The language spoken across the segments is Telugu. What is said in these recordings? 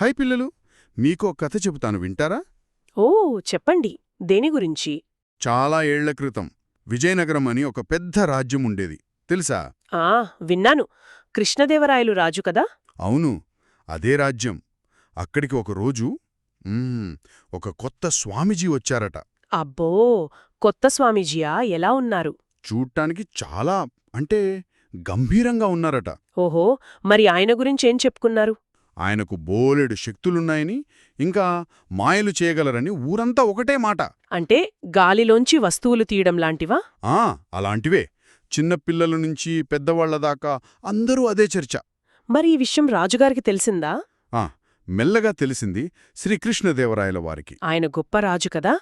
హై పిల్లలు మీకో కథ చెబుతాను వింటారా? ఓ చెప్పండి. దేని గురించి? చాలా ఏళ్ళ క్రితం విజయనగరం అని ఒక పెద్ద రాజ్యం ఉండేది. తెలుసా? ఆ విన్నాను. కృష్ణదేవరాయలు రాజు కదా? అవును అదే రాజ్యం. అక్కడికి ఒక రోజు మ్మ్, ఒక కొత్త స్వామీజీ వచ్చారట. అబ్బో కొత్త స్వామీజీయా? ఎలా ఉన్నారు? చూడ్డానికి చాలా అంటే గంభీరంగా ఉన్నారట. ఓహో మరి ఆయన గురించేం చెప్పుకున్నారు? ఆయనకు బోలెడు శక్తులున్నాయని ఇంకా మాయలు చేయగలరని ఊరంతా ఒకటే మాట. అంటే గాలిలోంచి వస్తువులు తీయడం లాంటివా? ఆ అలాంటివే. చిన్నపిల్లల నుంచి పెద్దవాళ్ళ దాకా అందరూ అదే చర్చ. మరి ఈ విషయం రాజుగారికి తెలిసిందా? ఆ మెల్లగా తెలిసింది శ్రీకృష్ణదేవరాయల వారికి. ఆయన గొప్ప రాజు కదా.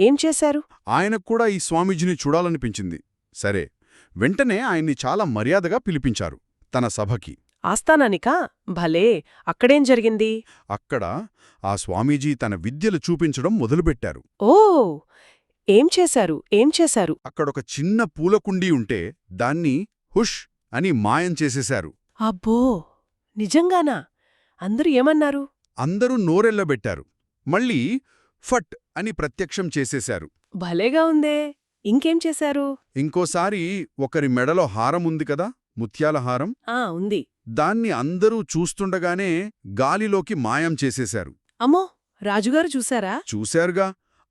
ఏం చేశారు? ఆయనకు కూడా ఈ స్వామీజీని చూడాలనిపించింది. సరే వెంటనే ఆయన్ని చాలా మర్యాదగా పిలిపించారు తన సభకి. ఆస్థానానికా? భలే! అక్కడేం జరిగింది? అక్కడ ఆ స్వామీజీ తన విద్యలు చూపించడం మొదలుపెట్టారు. ఓ! ఏం చేశారు? ఏం చేశారు? అక్కడొక చిన్న పూలకుండీ ఉంటే దాన్ని హుష్ అని మాయం చేసేశారు. అబ్బో! నిజంగానా? అందరూ ఏమన్నారు? అందరూ నోరెళ్ళబెట్టారు మళ్ళీ ఫట్ అని ప్రత్యక్షం చేసేశారు. భలేగా ఉందే! ఇంకేం చేశారు? ఇంకోసారి ఒకరి మెడలో హారం ఉంది కదా? ముత్యాల హారం ఆ ఉంది. దాన్ని అందరూ చూస్తుండగానే గాలిలోకి మాయం చేసేశారు. అమ్మో రాజుగారు చూశారా? చూశారుగా.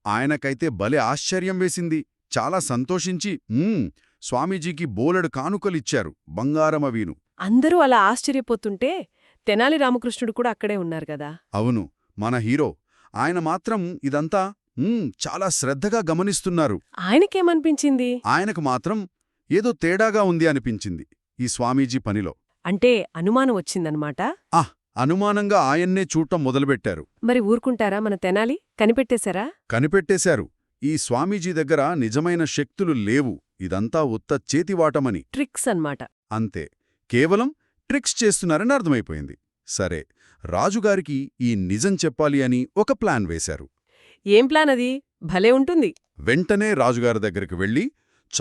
ఆయనకైతే భలే ఆశ్చర్యం వేసింది. చాలా సంతోషించి "మ్మ్, స్వామీజీకి బోలెడు కానుకలిచ్చారు బంగారం అవీను అందరూ అలా ఆశ్చర్యపోతుంటే తెనాలి రామకృష్ణుడు కూడా అక్కడే ఉన్నారు కదా. అవును మన హీరో. ఆయన మాత్రం ఇదంతా "మ్మ్, చాలా శ్రద్ధగా గమనిస్తున్నారు. ఆయనకేమనిపించింది? ఆయనకు మాత్రం ఏదో తేడాగా ఉంది అనిపించింది. ఈ స్వామీజీ పనిలో. అంటే అనుమానం వచ్చిందనమాట. అనుమానంగా ఆయన్నే చూడటం మొదలుపెట్టారు. మరి ఊరుకుంటారా మన తెనాలి? కనిపెట్టేశారా? కనిపెట్టేశారు. ఈ స్వామీజీ దగ్గర నిజమైన శక్తులు లేవు. ఇదంతా ఉత్త చేతివాటమని. ట్రిక్స్ అన్నమాట. అంతే. కేవలం ట్రిక్స్ చేస్తున్నారని అర్థమైపోయింది. సరే రాజుగారికి ఈ నిజం చెప్పాలి అని ఒక ప్లాన్ వేశారు. ఏం ప్లాన్ అది? భలే ఉంటుంది. వెంటనే రాజుగారి దగ్గరికి వెళ్ళి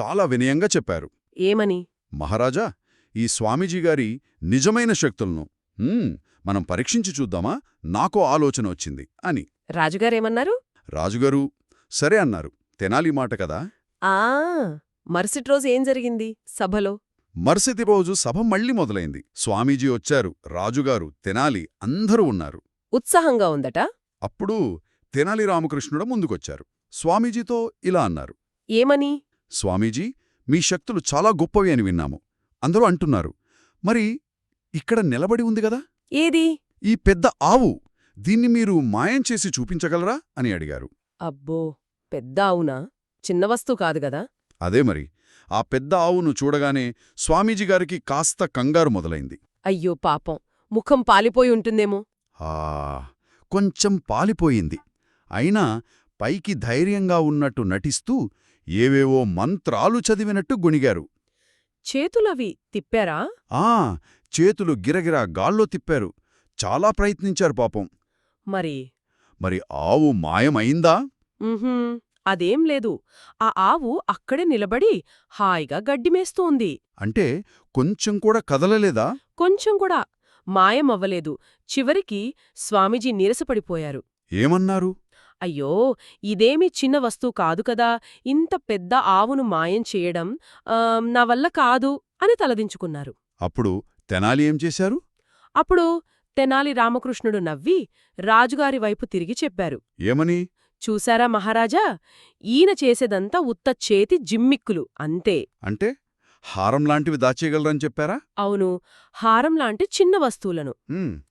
చాలా వినయంగా చెప్పారు. ఏమని? మహారాజా ఈ స్వామీజీ గారి నిజమైన శక్తులను. "హ్మ్, మనం పరీక్షించి చూద్దామా? నాకో ఆలోచన వచ్చింది అని. రాజుగారేమన్నారు? రాజుగారు సరే అన్నారు తెనాలి మాట కదా? ఆ మరుసటి రోజు ఏం జరిగింది సభలో? మరుసటి రోజు సభ మళ్ళీ మొదలైంది. స్వామీజీ వచ్చారు రాజుగారు తెనాలి అందరూ ఉన్నారు. ఉత్సాహంగా ఉందట? అప్పుడు తెనాలి రామకృష్ణుడు ముందుకొచ్చారు. స్వామీజీతో ఇలా అన్నారు. ఏమని? స్వామీజీ మీ శక్తులు చాలా గొప్పవి అని విన్నాము. అందరూ అంటున్నారు. మరి ఇక్కడ నిలబడి ఉంది గదా ఏది? ఈ పెద్ద ఆవు దీన్ని మీరు మాయం చేసి చూపించగలరా? అని అడిగారు. అబ్బో! పెద్ద అవునా చిన్న వస్తువు కాదు గదా అదే మరి. ఆ పెద్ద ఆవును చూడగానే స్వామీజీ గారికి కాస్త కంగారు మొదలైంది. అయ్యో పాపం! ముఖం పాలిపోయి ఉంటుందేమో? ఆ కొంచెం పాలిపోయింది. అయినా పైకి ధైర్యంగా ఉన్నట్టు నటిస్తూ ఏవేవో మంత్రాలు చదివినట్టు గొణిగారు. చేతులవి తిప్పారా? ఆ చేతులు గిరగిరా గాల్లో తిప్పారు. చాలా ప్రయత్నించారు పాపం. మరి? మరి ఆవు మాయమైందా? అదేం లేదు. ఆ ఆవు అక్కడే నిలబడి హాయిగా గడ్డిమేస్తూ ఉంది అంటే కొంచెం కూడా కదలలేదా? కొంచెం కూడా మాయమవ్వలేదు. చివరికి స్వామీజీ నీరసపడిపోయారు. ఏమన్నారు? అయ్యో ఇదేమీ చిన్న వస్తువు కాదు కదా ఇంత పెద్ద ఆవును మాయం చేయడం నా వల్ల కాదు అని తలదించుకున్నారు. అప్పుడు తెనాలి ఏం చేశారు? అప్పుడు తెనాలి రామకృష్ణుడు నవ్వి రాజుగారి వైపు తిరిగి చెప్పారు. ఏమని? చూశారా మహారాజా ఈయన చేసేదంతా ఉత్త చేతి జిమ్మిక్కులు అంతే. అంటే? హారం లాంటివి దాచేయగలరని చెప్పారా? అవును. హారం లాంటి చిన్న వస్తువులను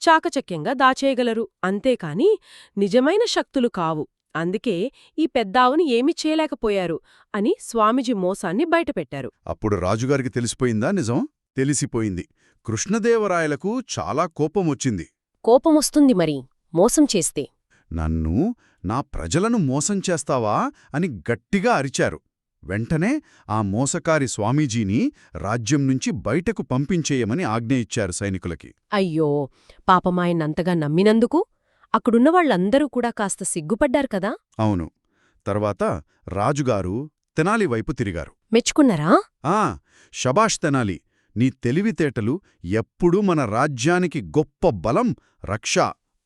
చాకచక్యంగా దాచేయగలరు. అంతేకాని నిజమైన శక్తులు కావు. అందుకే ఈ పెద్దావుని ఏమీ చేయలేకపోయారు అని స్వామిజీ మోసాన్ని బయటపెట్టారు. అప్పుడు రాజుగారికి తెలిసిపోయిందా నిజం? తెలిసిపోయింది. కృష్ణదేవరాయలకు చాలా కోపం వచ్చింది కోపమొస్తుంది మరి. మోసం చేస్తే. నన్ను నా ప్రజలను మోసం చేస్తావా అని గట్టిగా అరిచారు. వెంటనే ఆ మోసకారి స్వామీజీని రాజ్యం నుంచి బయటకు పంపించేయమని ఆజ్ఞ ఇచ్చారు సైనికులకి. అయ్యో! పాపమాయనంతగా నమ్మినందుకు? అక్కడున్న వాళ్ళందరూ కూడా కాస్త సిగ్గుపడ్డారు కదా? అవును. తర్వాత రాజుగారు తెనాలి వైపు తిరిగారు. మెచ్చుకున్నారా? ఆ! షబాష్ తెనాలి నీ తెలివితేటలు ఎప్పుడూ మన రాజ్యానికి గొప్ప బలం రక్ష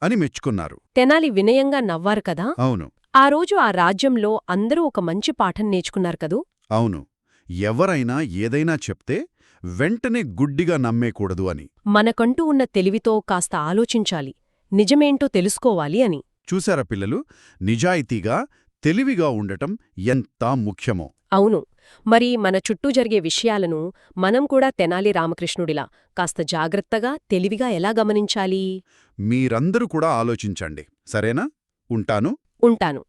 అని మెచ్చుకున్నారు. తెనాలి వినయంగా నవ్వారు కదా? అవును. ఆ రోజు ఆ రాజ్యంలో అందరూ ఒక మంచి పాఠం నేర్చుకున్నారు కదూ? అవును. ఎవరైనా ఏదైనా చెప్తే వెంటనే గుడ్డిగా నమ్మేకూడదు అని. మనకంటూ ఉన్న తెలివితో కాస్త ఆలోచించాలి. నిజమేంటో తెలుసుకోవాలి అని. చూశారా పిల్లలు? నిజాయితీగా తెలివిగా ఉండటం ఎంత ముఖ్యమో. అవును. మరి మన చుట్టూ జరిగే విషయాలను మనం కూడా తెనాలి రామకృష్ణుడిలా కాస్త జాగ్రత్తగా తెలివిగా ఎలా గమనించాలి? మీరందరూ కూడా ఆలోచించండి. సరేనా? ఉంటాను? ఉంటాను.